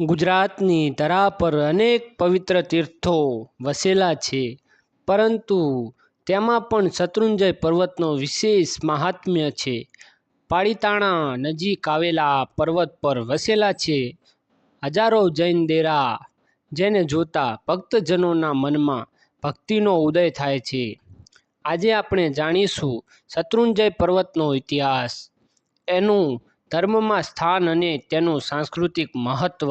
ગુજરાતની ધરા પર અનેક પવિત્ર તીર્થો વસેલા છે. પરંતુ તેમાં પણ શત્રુંજય પર્વતનો વિશેષ મહાત્મ્ય છે. પાળીતાણા નજીક આવેલા પર્વત પર વસેલા છે. હજારો જૈન દેરા જેને જોતા ભક્તજનોના મનમાં ભક્તિનો ઉદય થાય છે. આજે આપણે જાણીશું શત્રુંજય પર્વતનો ઇતિહાસ. એનું ધર્મમાં સ્થાન અને તેનું સાંસ્કૃતિક મહત્વ.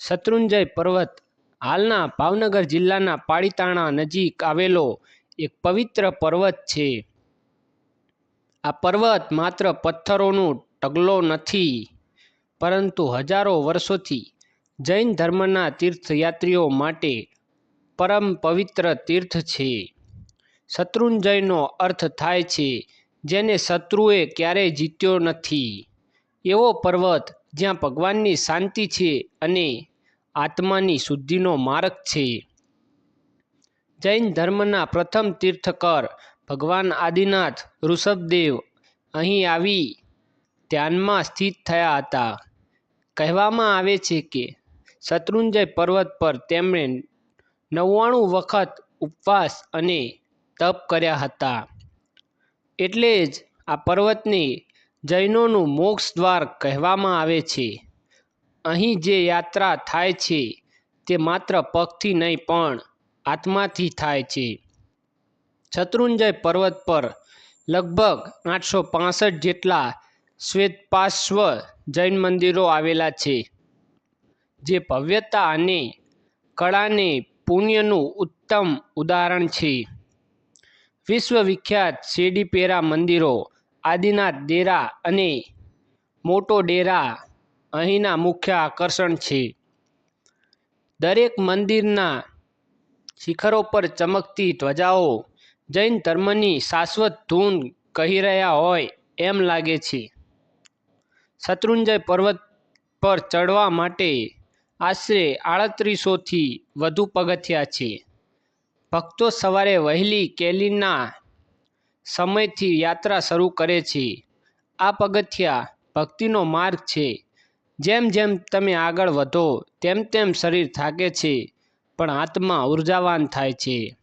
શત્રુંજય પર્વત, હાલના ભાવનગર જિલ્લાના પાળીતાણા નજીક આવેલો એક પવિત્ર પર્વત છે. આ પર્વત માત્ર પથ્થરોનું ઢગલો નથી, પરંતુ હજારો વર્ષોથી જૈન ધર્મના તીર્થયાત્રીઓ માટે પરમ પવિત્ર તીર્થ છે. શત્રુંજયનો અર્થ થાય છે જેને શત્રુએ ક્યારેય જીત્યો નથી. એવો પર્વત જ્યાં ભગવાનની શાંતિ છે અને આત્માની શુદ્ધિનો માર્ગ છે. જૈન ધર્મના પ્રથમ તીર્થકર ભગવાન આદિનાથ ઋષભદેવ અહીં આવી ધ્યાનમાં સ્થિત થયા હતા. કહેવામાં આવે છે કે શત્રુંજય પર્વત પર તેમણે નવ્વાણું વખત ઉપવાસ અને તપ કર્યા હતા. એટલે જ આ પર્વતને જૈનોનું મોક્ષ દ્વાર કહેવામાં આવે છે. અહીં જે યાત્રા થાય છે તે માત્ર પગથી નહીં, પણ આત્માથી થાય છે. શત્રુંજય પર્વત પર લગભગ આઠસો પાસઠ જેટલા શ્વેતપાશ્વ જૈન મંદિરો આવેલા છે, જે ભવ્યતા અને કળાને પુણ્યનું ઉત્તમ ઉદાહરણ છે. વિશ્વવિખ્યાત શેરડીપેરા મંદિરો, આદિનાથ ડેરા અને મોટો ડેરા અહીંના મુખ્ય આકર્ષણ છે. દરેક મંદિરના શિખરો પર ચમકતી ધ્વજાઓ જૈન ધર્મની શાશ્વત ધૂન કહી રહ્યા હોય એમ લાગે છે. શત્રુંજય પર્વત પર ચડવા માટે આશરે આડત્રીસોથી વધુ પગથિયાં છે. ભક્તો સવારે વહેલી કેલીના સમયથી યાત્રા શરૂ કરે છે. આ પગથિયાં ભક્તિનો માર્ગ છે. જેમ જેમ તમે આગળ વધો, તેમ તેમ શરીર થાકે છે, પણ આત્મા ઉર્જાવાન થાય છે.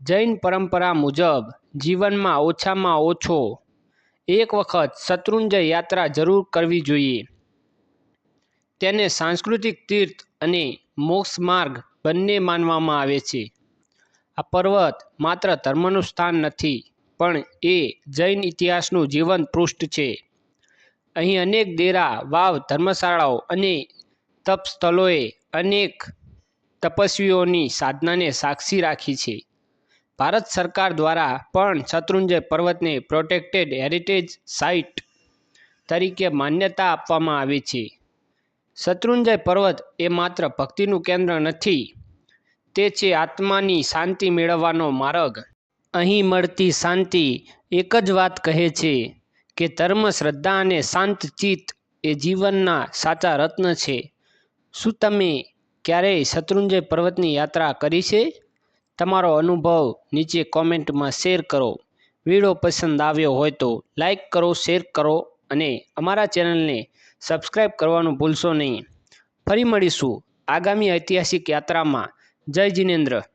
જૈન પરંપરા મુજબ, જીવનમાં ઓછામાં ઓછો એક વખત શત્રુંજય યાત્રા જરૂર કરવી જોઈએ. તેને સાંસ્કૃતિક તીર્થ અને મોક્ષ માર્ગ બંને માનવામાં આવે છે. આ પર્વત માત્ર ધર્મનું સ્થાન નથી, પણ એ જૈન ઇતિહાસનું જીવંત પૃષ્ઠ છે. અહીં અનેક દેરા વાવ, ધર્મશાળાઓ અને તપસ્થળોએ અનેક તપસ્વીઓની સાધનાને સાક્ષી રાખી છે. ભારત સરકાર દ્વારા પણ શત્રુંજય પર્વતને પ્રોટેક્ટેડ હેરિટેજ સાઇટ તરીકે માન્યતા આપવામાં આવી છે. શત્રુંજય પર્વત એ માત્ર ભક્તિનું કેન્દ્ર નથી તે છે આત્માની શાંતિ મેળવવાનો માર્ગ. અહીં મળતી શાંતિ એક જ વાત કહે છે કે ધર્મ, શ્રદ્ધા અને શાંત ચિત્ત એ જીવનના સાચા રત્ન છે. શું તમે ક્યારેય શત્રુંજય પર્વતની યાત્રા કરી છે? તમારો અનુભવ નીચે કોમેન્ટમાં શેર કરો. વીડિયો પસંદ આવ્યો હોય તો લાઈક કરો, શેર કરો અને અમારા ચેનલને સબસ્ક્રાઈબ કરવાનું ભૂલશો નહીં. ફરી મળીશું આગામી ઐતિહાસિક યાત્રામાં. જય જિનેન્દ્ર.